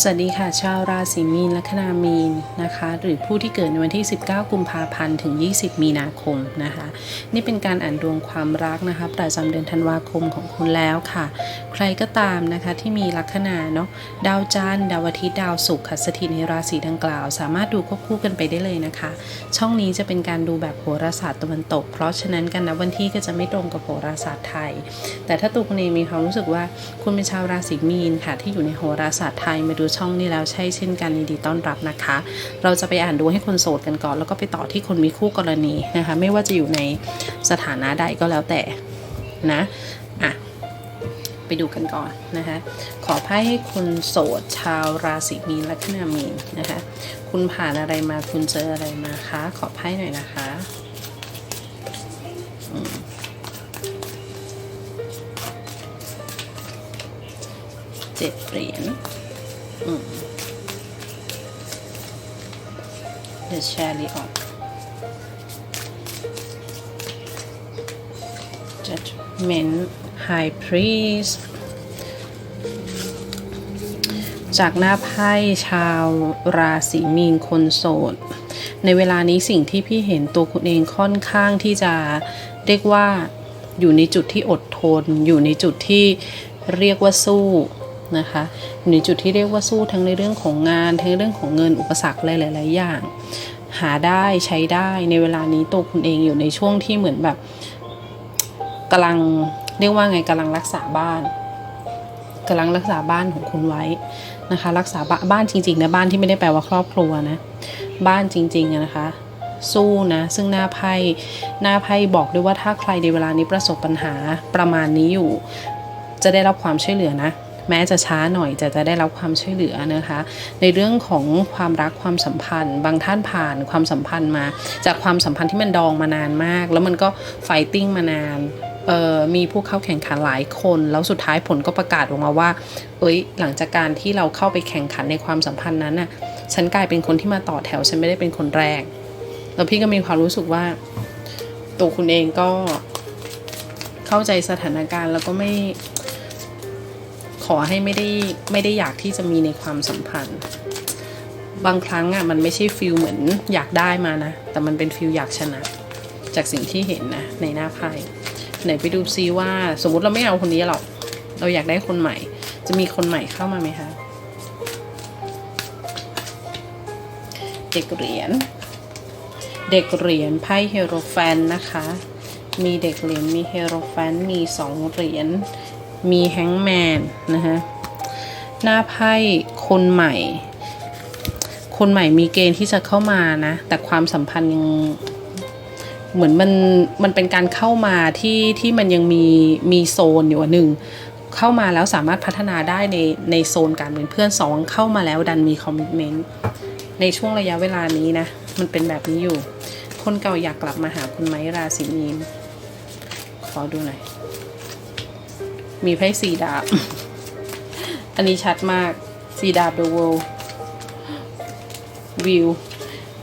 สวัสดีค่ะชาวราศีมีนและคนามีนนะคะ หรือผู้ที่เกิดในวันที่ 19 กุมภาพันธ์ถึง 20 มีนาคมนะคะ นี่เป็นการอ่านดวงความรักนะคะ ประจำเดือนธันวาคมของคุณแล้วค่ะ ใครก็ตามนะคะที่มีลัคนาเนาะดาวจันทร์ดาวอาทิตย์ดาวศุกร์ค่ะสถิตในราศีดังกล่าว สามารถดูควบคู่กันไปได้เลยนะคะ ช่องนี้จะเป็นการดูแบบโหราศาสตร์ตะวันตก เพราะฉะนั้นกันนะวันที่ก็จะไม่ตรงกับโหราศาสตร์ไทย แต่ถ้าตัวคุณเองมีความรู้สึกว่าคุณเป็นชาวราศีมีนค่ะที่อยู่ในโหราศาสตร์ไทยมาดูช่องนี้แล้วใช่เช่นกันยินดีต้อนรับนะคะ เราจะไปอ่านดูให้คนโสดกันก่อน แล้วก็ไปต่อที่คนมีคู่กรณีนะคะ ไม่ว่าจะอยู่ในสถานะใดก็แล้วแต่นะอะไปดูกันก่อนนะคะ ขอไพ่ให้คุณโสดชาวราศีมีนและคนามีนนะคะ คุณผ่านอะไรมาคุณเจออะไรมาคะ ขอไพ่หน่อยนะคะเจ็ดเหรียญ The Chariot Judgment High Priest จากหน้าไพ่ชาวราศีมีนคนโสด ในเวลานี้สิ่งที่พี่เห็นตัวคุณเองค่อนข้างที่จะเรียกว่าอยู่ในจุดที่อดทน อยู่ในจุดที่เรียกว่าสู้ นะคะอยู่ในจุดที่เรียกว่าสู้ทั้งในเรื่องของงาน ทั้งเรื่องของเงินอุปสรรคหลายๆอย่าง หาได้ใช้ได้ในเวลานี้ตัวคุณเองอยู่ในช่วงที่เหมือนแบบกำลังเรียกว่าไงกำลังรักษาบ้านกำลังรักษาบ้านของคุณไว้นะคะ รักษาบบ้านจริงๆนะบ้านที่ไม่ได้แปลว่าครอบครัวนะ บ้านจริงๆนะคะ สู้นะ ซึ่งหน้าไพ่หน้าไพ่บอกด้วยว่าถ้าใครในเวลานี้ประสบปัญหาประมาณนี้อยู่ จะได้รับความช่วยเหลือนะ แม้จะช้าหน่อยจะจะได้รับความช่วยเหลือนะคะ ในเรื่องของความรักความสัมพันธ์ บางท่านผ่านความสัมพันธ์มา จากความสัมพันธ์ที่มันดองมานานมาก แล้วมันก็ไฟติ้งมานานมีผู้เข้าแข่งขันหลายคน แล้วสุดท้ายผลก็ประกาศออกมาว่า เอ้ย หลังจากการที่เราเข้าไปแข่งขันในความสัมพันธ์นั้นน่ะ ฉันกลายเป็นคนที่มาต่อแถว ฉันไม่ได้เป็นคนแรก แล้วพี่ก็มีความรู้สึกว่า ตัวคุณเองก็เข้าใจสถานการณ์แล้วก็ไม่ ขอให้ไม่ได้ไม่ได้อยากที่จะมีในความสัมพันธ์ บางครั้งอะมันไม่ใช่ฟิลเหมือนอยากได้มานะ แต่มันเป็นฟิลอยากชนะ จากสิ่งที่เห็นนะในหน้าไพ่ไหนไปดูซิว่า สมมติเราไม่เอาคนนี้หรอกเราอยากได้คนใหม่ จะมีคนใหม่เข้ามาไหมคะเด็กเหรียญเด็กเหรียญไพ่เฮโรแฟนนะคะ มีเด็กเหรียญมีเฮโรแฟนมีสองเหรียญ มีแฮงแมนนะคะหน้าไพ่คนใหม่ คนใหม่มีเกณฑ์ที่จะเข้ามานะ แต่ความสัมพันธ์ยังเหมือนมันมันเป็นการเข้ามาที่ที่มันยังมีมีโซนอยู่อันหนึ่งเข้ามาแล้วสามารถพัฒนาได้ในในโซนการเป็นเพื่อนสองเข้ามาแล้วดันมีคอมมิชเมนต์ในช่วงระยะเวลานี้นะ มันเป็นแบบนี้อยู่ คนเก่าอยากกลับมาหาคุณไหมราศีมีนขอดูหน่อย มีไพ่สีดาบ อันนี้ชัดมากสีดาบ The World View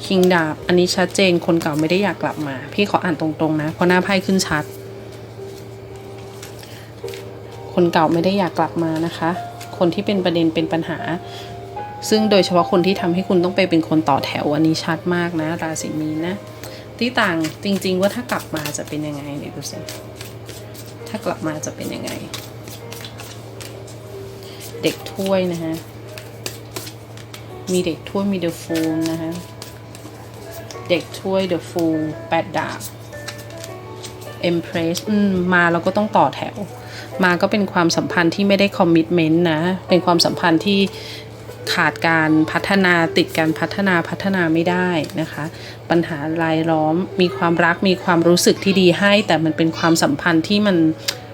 คิงดาบ อันนี้ชัดเจนคนเก่าไม่ได้อยากกลับมา พี่ขออ่านตรงๆนะ เพราะหน้าไพ่ขึ้นชัด คนเก่าไม่ได้อยากกลับมานะคะ คนที่เป็นประเด็นเป็นปัญหา ซึ่งโดยเฉพาะคนที่ทำให้คุณต้องไปเป็นคนต่อแถว อันนี้ชัดมากนะ ราศีมีนนะ ที่ต่างจริง ๆ ว่าถ้ากลับมาจะเป็นยังไงเดี๋ยวดูสิ ถ้ากลับมาจะเป็นยังไง เด็กถ้วยนะฮะ มีเด็กถ้วยมีเดอะฟูลนะฮะ เด็กถ้วยเดอะฟูลแปดดาบ Empress อืมาเราก็ต้องต่อแถว มาก็เป็นความสัมพันธ์ที่ไม่ได้คอมมิ t เมนต์นะ เป็นความสัมพันธ์ที่ ขาดการพัฒนาติดการพัฒนาพัฒนาไม่ได้นะคะ ปัญหารายล้อมมีความรักมีความรู้สึกที่ดีให้ แต่มันเป็นความสัมพันธ์ที่มัน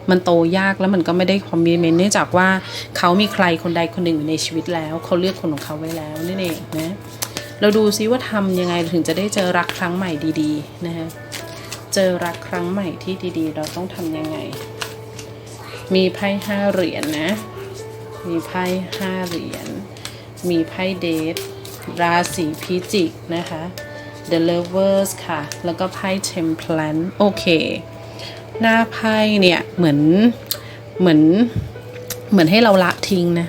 มันโตยากแล้วมันก็ไม่ได้คอมมิเมนต์เนื่องจากว่าเขามีใครคนใดคนหนึ่งอยู่ในชีวิตแล้ว เขาเลือกคนของเขาไว้แล้วนั่นเองนะเราดูซิว่าทำยังไงถึงจะได้เจอรักครั้งใหม่ดีๆนะคะเจอรักครั้งใหม่ที่ดีๆ เราต้องทำยังไง มีไพ่ห้าเหรียญนะมีไพ่ห้าเหรียญ มีไพ่เดทราศีพิจิกนะคะ The Lovers ค่ะ แล้วก็ไพ่ Temperance โอเค หน้าไพ่เนี่ยเหมือนเหมือนเหมือนให้เราละทิ้งนะ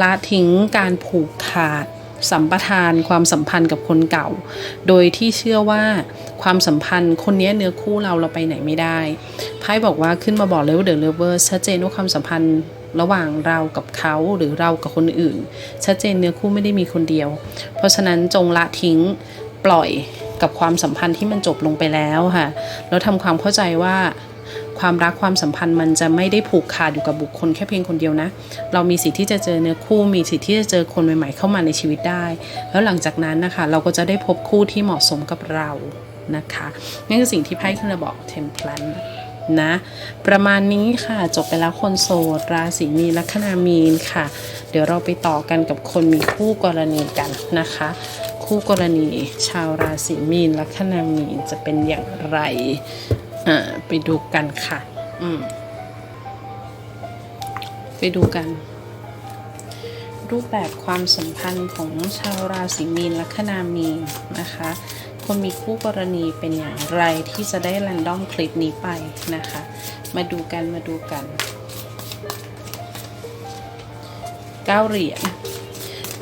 ละทิ้งการผูกขาดสัมปทานความสัมพันธ์กับคนเก่า โดยที่เชื่อว่าความสัมพันธ์คนนี้เนื้อคู่เราเราไปไหนไม่ได้ ไพ่บอกว่าขึ้นมาบอกเลยว่าเดอะเลเวอร์ชัดเจนว่าความสัมพันธ์ ระหว่างเรากับเขาหรือเรากับคนอื่น ชัดเจนเนื้อคู่ไม่ได้มีคนเดียว เพราะฉะนั้นจงละทิ้งปล่อยกับความสัมพันธ์ที่มันจบลงไปแล้วค่ะแล้วทำความเข้าใจว่าความรักความสัมพันธ์มันจะไม่ได้ผูกขาดอยู่กับบุคคลแค่เพียงคนเดียวนะ เรามีสิทธิ์ที่จะเจอเนื้อคู่ มีสิทธิ์ที่จะเจอคนใหม่ ๆ เข้ามาในชีวิตได้ แล้วหลังจากนั้นนะคะ เราก็จะได้พบคู่ที่เหมาะสมกับเรานะคะนี่นคือสิ่งที่ไพ่ขึ้นมาบอกเทมเพลน นะ ประมาณนี้ค่ะจบไปแล้วคนโสด ราศีมีนลัคนามีนค่ะ เดี๋ยวเราไปต่อกันกับคนมีคู่กรณีกันนะคะ คู่กรณีชาวราศีมีนลัคนามีนจะเป็นอย่างไรอ่าไปดูกันค่ะ อืมไปดูกันรูปแบบความสัมพันธ์ของชาวราศีมีนลัคนามีนนะคะ คนมีคู่กรณีเป็นอย่างไรที่จะได้แรนดอมคลิปนี้ไปนะคะ มาดูกันมาดูกันเก้าเหรียญ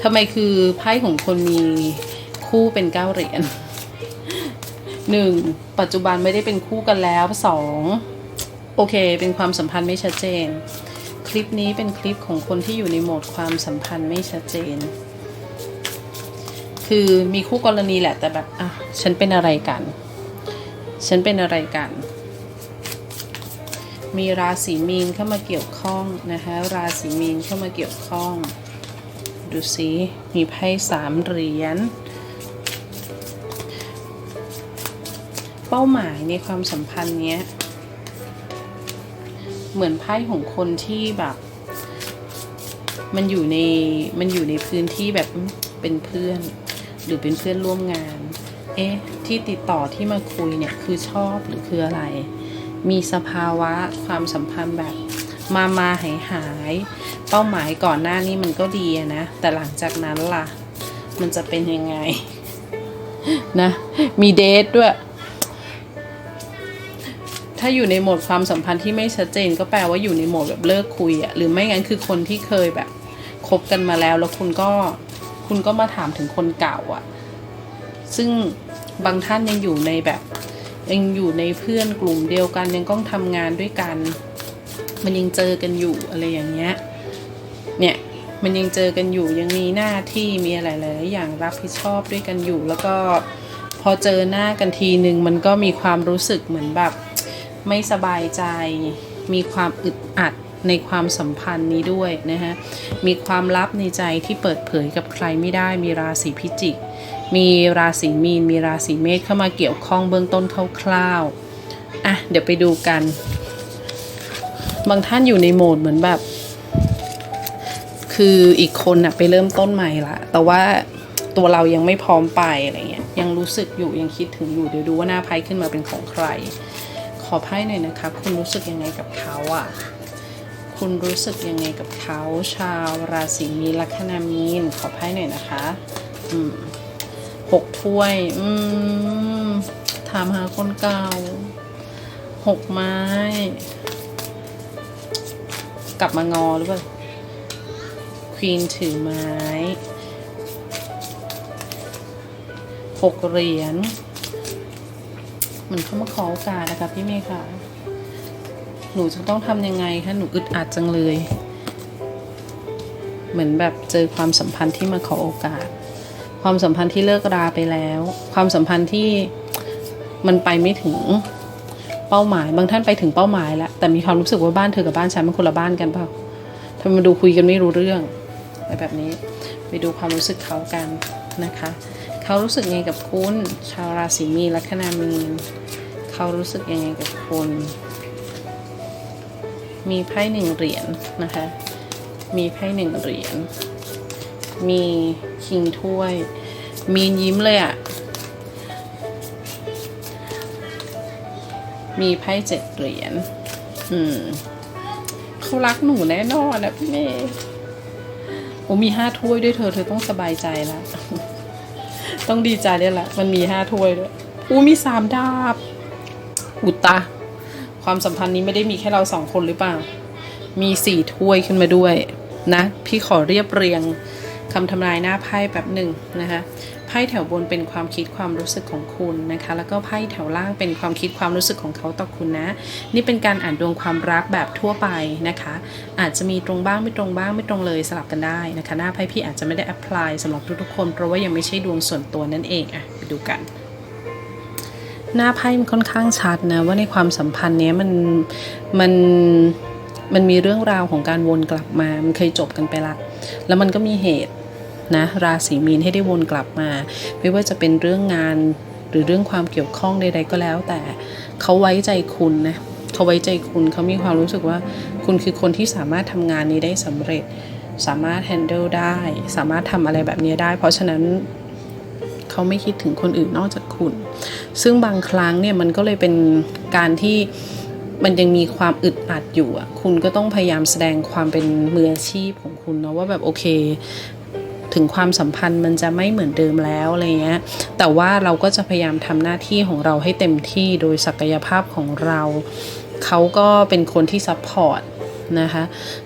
ทำไมคือไพ่ของคนมีคู่เป็นเก้าเหรียญหนึ่งปัจจุบันไม่ได้เป็นคู่กันแล้วสองโอเค เป็นความสัมพันธ์ไม่ชัดเจน คลิปนี้เป็นคลิปของคนที่อยู่ในโหมดความสัมพันธ์ไม่ชัดเจน คือมีคู่กรณีแหละแต่แบบอะฉันเป็นอะไรกัน ฉันเป็นอะไรกัน มีราศีมีนเข้ามาเกี่ยวข้องนะคะราศีมีนเข้ามาเกี่ยวข้อง ดูสิมีไพ่สามเหรียญเป้าหมายในความสัมพันธ์เนี้ยเหมือนไพ่ของคนที่แบบ มันอยู่ในมันอยู่ในพื้นที่แบบเป็นเพื่อน รือเป็นเพื่อนร่วมงาน เอ๊ะ ที่ติดต่อที่มาคุยเนี่ยคือชอบหรือคืออะไร มีสภาวะความสัมพันธ์แบบมามาหายหาย เป้าหมายก่อนหน้านี้มันก็ดีนะ แต่หลังจากนั้นล่ะ มันจะเป็นยังไง นะ มีเดทด้วย ถ้าอยู่ในโหมดความสัมพันธ์ที่ไม่ชัดเจน ก็แปลว่าอยู่ในโหมดแบบเลิกคุยอะหรือไม่งั้นคือคนที่เคยแบบคบกันมาแล้วแล้วคุณก็ คุณก็มาถามถึงคนเก่าอะซึ่งบางท่านยังอยู่ในแบบยังอยู่ในเพื่อนกลุ่มเดียวกันยังต้องทำงานด้วยกัน มันยังเจอกันอยู่อะไรอย่างเงี้ยเนี่ยมันยังเจอกันอยู่ยังมีหน้าที่มีอะไรหลายอย่างรับผิดชอบด้วยกันอยู่ แล้วก็พอเจอหน้ากันทีหนึ่งมันก็มีความรู้สึกเหมือนแบบ ไม่สบายใจ มีความอึดอัด ในความสัมพันธ์นี้ด้วยนะฮะ มีความลับในใจที่เปิดเผยกับใครไม่ได้ มีราศีพิจิก มีราศีมีน มีราศีเมษเข้ามาเกี่ยวข้องเบื้องต้นคร่าวๆ อะ เดี๋ยวไปดูกัน บางท่านอยู่ในโหมดเหมือนแบบ คืออีกคนน่ะไปเริ่มต้นใหม่ละ แต่ว่าตัวเรายังไม่พร้อมไปอะไรเงี้ย ยังรู้สึกอยู่ ยังคิดถึงอยู่ เดี๋ยวดูว่าหน้าไพ่ขึ้นมาเป็นของใคร ขอไพ่หน่อยนะคะ คุณรู้สึกยังไงกับเขาอะ คุณรู้สึกยังไงกับเขาชาวราศีมีลัคนามีน ขอไพ่หน่อยนะคะ อืมหกถ้วย อืม ถามหาคนเก่าหกไม้ กลับมางอหรือเปล่าควีนถือไม้หกเหรียญเหมือนเขามาขอโอกาสนะคะพี่เมย์ค่ะ หนูจะต้องทำยังไงคะหนูอึดอัดจังเลย เหมือนแบบเจอความสัมพันธ์ที่มาขอโอกาส ความสัมพันธ์ที่เลิกราไปแล้ว ความสัมพันธ์ที่มันไปไม่ถึงเป้าหมาย บางท่านไปถึงเป้าหมายแล้วแต่มีความรู้สึกว่าบ้านเธอกับบ้านฉันมันคนละบ้านกันเปล่าทำไมมาดูคุยกันไม่รู้เรื่องอะไรแบบนี้ ไปดูความรู้สึกเขากันนะคะ เขารู้สึกยังไงกับคุณ ชาวราศีมีนลัคนามีนเขารู้สึกยังไงกับคุณ มีไพ่หนึ่งเหรียญนะคะ มีไพ่หนึ่งเหรียญ มีคิงถ้วย มีนยิ้มเลยอะ่ะ มีไพ่เจ็ดเหรียญ อืมเขารักหนูแน่นอนนะพี่เมย์โอ้มีห้าถ้วยด้วยเธอ เธอต้องสบายใจแล้วต้องดีใจได้ละมันมีห้าถ้วยด้วยอู้มีสามดาบ อุตตะ ความสัมพันธ์นี้ไม่ได้มีแค่เราสองคนหรือเปล่า มีสี่ถ้วยขึ้นมาด้วยนะ พี่ขอเรียบเรียงคำทำนายหน้าไพ่แบบหนึ่งนะคะไพ่แถวบนเป็นความคิดความรู้สึกของคุณนะคะ แล้วก็ไพ่แถวล่างเป็นความคิดความรู้สึกของเขาต่อคุณนะ นี่เป็นการอ่านดวงความรักแบบทั่วไปนะคะ อาจจะมีตรงบ้างไม่ตรงบ้างไม่ตรงเลยสลับกันได้นะคะ หน้าไพ่พี่อาจจะไม่ได้แอพพลายสำหรับทุกๆคนเพราะว่ายังไม่ใช่ดวงส่วนตัวนั่นเองอะไปดูกัน หน้าไพ่มันค่อนข้างชัดนะว่าในความสัมพันธ์เนี้ยมันมันมันมีเรื่องราวของการวนกลับมา มันเคยจบกันไปละ แล้วมันก็มีเหตุนะราศีมีนให้ได้วนกลับมา ไม่ว่าจะเป็นเรื่องงานหรือเรื่องความเกี่ยวข้องใดๆก็แล้ว แต่เขาไว้ใจคุณนะเขาไว้ใจคุณเขามีความรู้สึกว่า คุณคือคนที่สามารถทำงานนี้ได้สำเร็จ สามารถ handle ได้ สามารถทำอะไรแบบนี้ได้ เพราะฉะนั้นเขาไม่คิดถึงคนอื่นนอกจากคุณ ซึ่งบางครั้งเนี่ยมันก็เลยเป็นการที่มันยังมีความอึดอัดอยู่อะคุณก็ต้องพยายามแสดงความเป็นมืออาชีพของคุณเนาะว่าแบบโอเค ถึงความสัมพันธ์มันจะไม่เหมือนเดิมแล้วอะไรเงี้ยแต่ว่าเราก็จะพยายามทำหน้าที่ของเราให้เต็มที่โดยศักยภาพของเราเขาก็เป็นคนที่ซัพพอร์ตนะคะ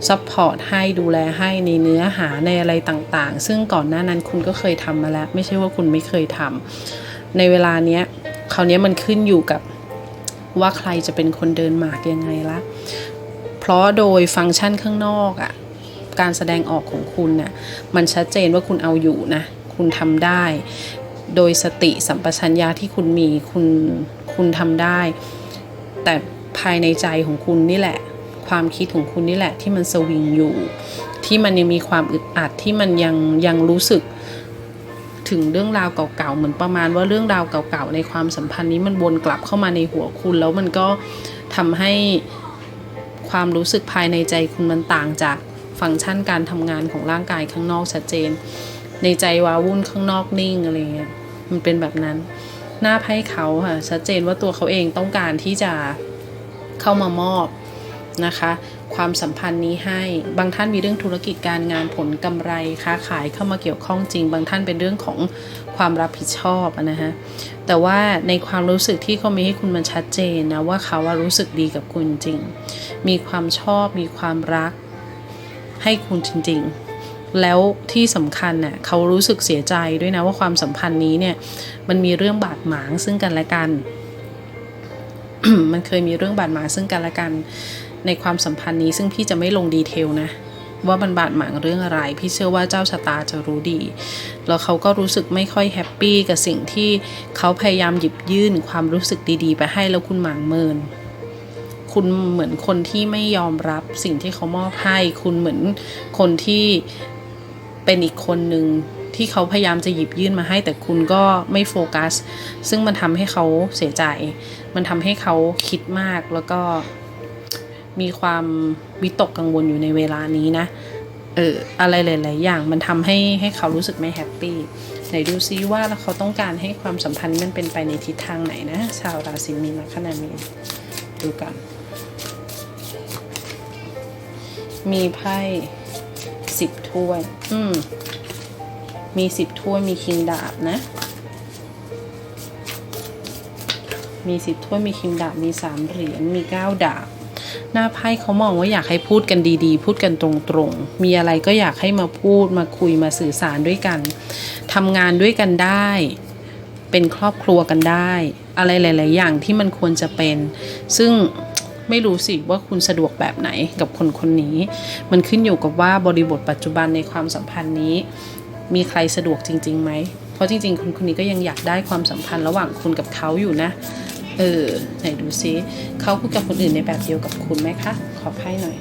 ซัพพอร์ตให้ดูแลให้ในเนื้อหาในอะไรต่างๆ ซึ่งก่อนหน้านั้นคุณก็เคยทำมาแล้ว ไม่ใช่ว่าคุณไม่เคยทำในเวลาเนี้ย คราวนี้มันขึ้นอยู่กับว่าใครจะเป็นคนเดินหมากยังไงละเพราะโดยฟังก์ชันข้างนอกอะการแสดงออกของคุณน่ะมันชัดเจนว่าคุณเอาอยู่นะ คุณทำได้ โดยสติสัมปชัญญะที่คุณมีคุณคุณทำได้ แต่ภายในใจของคุณนี่แหละ ความคิดของคุณนี่แหละที่มันสวิงอยู่ ที่มันยังมีความอึดอัดที่มันยังยังรู้สึก ถึงเรื่องราวเก่าๆเหมือนประมาณว่าเรื่องราวเก่าๆในความสัมพันธ์นี้มันวนกลับเข้ามาในหัวคุณ แล้วมันก็ทำให้ความรู้สึกภายในใจคุณมันต่างจากฟังก์ชันการทำงานของร่างกายข้างนอกชัดเจน ในใจวาวุ่นข้างนอกนิ่งอะไรเงี้ยมันเป็นแบบนั้น หน้าไพ่เขาค่ะชัดเจนว่าตัวเขาเองต้องการที่จะเข้ามามอบ นะคะ ความสัมพันธ์นี้ให้บางท่านมีเรื่องธุรกิจการงานผลกำไรค้าขายเข้ามาเกี่ยวข้องจริง บางท่านเป็นเรื่องของความรับผิดชอบนะฮะแต่ว่าในความรู้สึกที่เขามีให้คุณมันชัดเจนนะว่าเขาว่ารู้สึกดีกับคุณจริง มีความชอบมีความรักให้คุณจริง ๆ แล้วที่สำคัญเน่ะเขารู้สึกเสียใจด้วยนะว่าความสัมพันธ์นี้เนี่ยมันมีเรื่องบาดหมางซึ่งกันและกัน มันเคยมีเรื่องบาดหมางซึ่งกันและกัน ในความสัมพันธ์นี้ซึ่งพี่จะไม่ลงดีเทลนะ ว่ามันบาดหมางเรื่องอะไร พี่เชื่อว่าเจ้าชะตาจะรู้ดี แล้วเขาก็รู้สึกไม่ค่อยแฮปปี้กับสิ่งที่เขาพยายามหยิบยื่นความรู้สึกดีๆ ไปให้แล้วคุณหมางเมินคุณเหมือนคนที่ไม่ยอมรับสิ่งที่เขามอบให้ คุณเหมือนคนที่เป็นอีกคนหนึ่งที่เขาพยายามจะหยิบยื่นมาให้ แต่คุณก็ไม่โฟกัส ซึ่งมันทำให้เขาเสียใจ มันทำให้เขาคิดมากแล้วก็ มีความวิตกกังวลอยู่ในเวลานี้นะ เอออะไรหลาย ๆ อย่างมันทำให้ให้เขารู้สึกไม่แฮปปี้ไหนดูซิว่าแล้วเขาต้องการให้ความสัมพันธ์นี้มันเป็นไปในทิศทางไหนนะ ชาวราศีมีนลัคนามีนดูกัน มีไพ่สิบถ้วย อืม มีสิบถ้วย มีคิงดาบนะ มีสิบถ้วย มีคิงดาบ มีสามเหรียญ มีเก้าดาบ หน้าไพ่เขามองว่าอยากให้พูดกันดีๆ พูดกันตรงๆ มีอะไรก็อยากให้มาพูดมาคุยมาสื่อสารด้วยกันทำงานด้วยกันได้ เป็นครอบครัวกันได้ อะไรหลาย ๆ อย่างที่มันควรจะเป็น ซึ่งไม่รู้สิว่าคุณสะดวกแบบไหนกับคนคนนี้ มันขึ้นอยู่กับว่าบริบทปัจจุบันในความสัมพันธ์นี้ มีใครสะดวกจริงๆไหมเพราะจริง ๆ คนคนนี้ก็ยังอยากได้ความสัมพันธ์ระหว่างคุณกับเขาอยู่นะ เออไหนดูซิเขาพูดกับคนอื่นในแบบเดียวกับคุณไหมคะ ขอไพ่หน่อย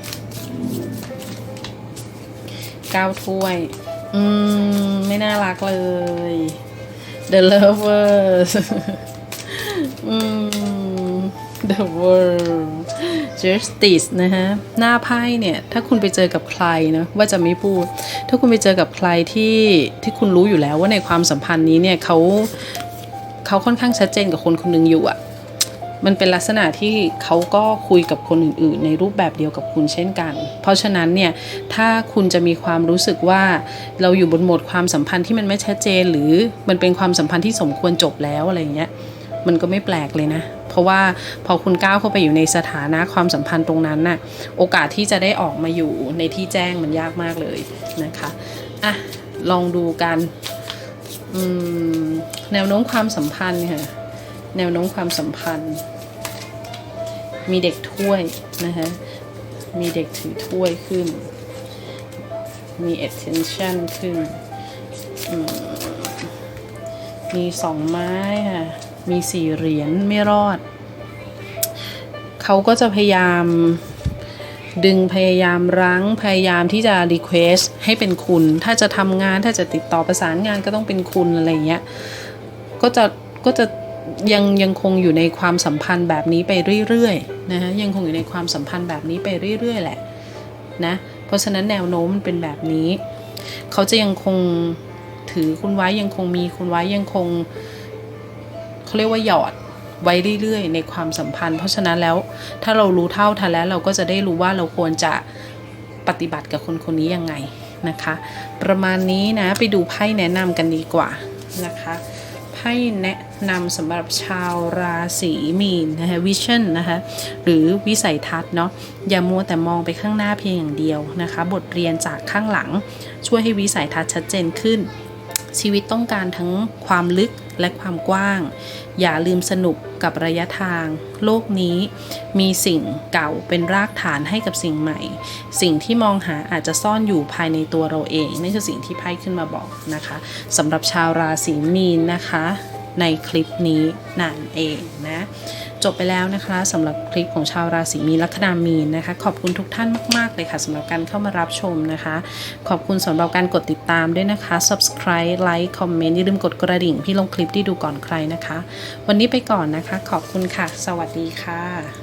เก้าถ้วย อืม ไม่น่ารักเลย The Lovers อืม The World Justice นะฮะ หน้าไพ่เนี่ย ถ้าคุณไปเจอกับใครนะว่าจะไม่พูด ถ้าคุณไปเจอกับใครที่ที่คุณรู้อยู่แล้วว่าในความสัมพันธ์นี้เนี่ยเขาเขาค่อนข้างชัดเจนกับคนคนหนึงอยู่อะ มันเป็นลักษณะที่เขาก็คุยกับคนอื่นๆ ในรูปแบบเดียวกับคุณเช่นกัน เพราะฉะนั้นเนี่ยถ้าคุณจะมีความรู้สึกว่าเราอยู่บนโหมดความสัมพันธ์ที่มันไม่ชัดเจน หรือมันเป็นความสัมพันธ์ที่สมควรจบแล้วอะไรเงี้ยมันก็ไม่แปลกเลยนะ เพราะว่าพอคุณก้าวเข้าไปอยู่ในสถานะความสัมพันธ์ตรงนั้นน่ะโอกาสที่จะได้ออกมาอยู่ในที่แจ้งมันยากมากเลยนะคะอะลองดูกันแนวโน้มความสัมพันธ์ค่ะแนวโน้มความสัมพันธ์ มีเด็กถ้วยนะคะมีเด็กถือถ้วยขึ้น มี attention ขึ้น มีสองไม้ค่ะ มีสี่เหรียญไม่รอด เขาก็จะพยายามดึงพยายามรั้งพยายามที่จะ request ให้เป็นคุณ ถ้าจะทำงานถ้าจะติดต่อประสานงานก็ต้องเป็นคุณอะไรเงี้ย ก็จะก็จะ ยังยังคงอยู่ในความสัมพันธ์แบบนี้ไปเรื่อยๆนะฮะยังคงอยู่ในความสัมพันธ์แบบนี้ไปเรื่อยๆแหละนะเพราะฉะนั้นแนวโน้มมันเป็นแบบนี้ เขาจะยังคงถือคุณไว้ยังคงมีคุณไว้ยังคงเขาเรียกว่าหยอดไว้เรื่อยๆ ในความสัมพันธ์ เพราะฉะนั้นแล้วถ้าเรารู้เท่าทันแล้วเราก็จะได้รู้ว่าเราควรจะปฏิบัติกับคนคนนี้ยังไงนะคะ ประมาณนี้นะไปดูไพ่แนะนำกันดีกว่านะคะ ให้แนะนำสำหรับชาวราศีมีนนะคะวิชั่นนะคะหรือวิสัยทัศน์เนาะอย่ามัวแต่มองไปข้างหน้าเพียงอย่างเดียวนะคะ บทเรียนจากข้างหลัง ช่วยให้วิสัยทัศน์ชัดเจนขึ้น ชีวิตต้องการทั้งความลึกและความกว้าง อย่าลืมสนุกกับระยะทาง โลกนี้มีสิ่งเก่าเป็นรากฐานให้กับสิ่งใหม่ สิ่งที่มองหาอาจจะซ่อนอยู่ภายในตัวเราเองนี่คือสิ่งที่ไพ่ขึ้นมาบอกนะคะสำหรับชาวราศีมีนนะคะ ในคลิปนี้นั่นเองนะ จบไปแล้วนะคะสำหรับคลิปของชาวราศีมีนลัคนามีนนะคะ ขอบคุณทุกท่านมาก ๆ เลยค่ะสำหรับการเข้ามารับชมนะคะ ขอบคุณสำหรับการกดติดตามด้วยนะคะ subscribe like comment อย่าลืมกดกระดิ่งพี่ลงคลิปที่ดูก่อนใครนะคะ วันนี้ไปก่อนนะคะ ขอบคุณค่ะ สวัสดีค่ะ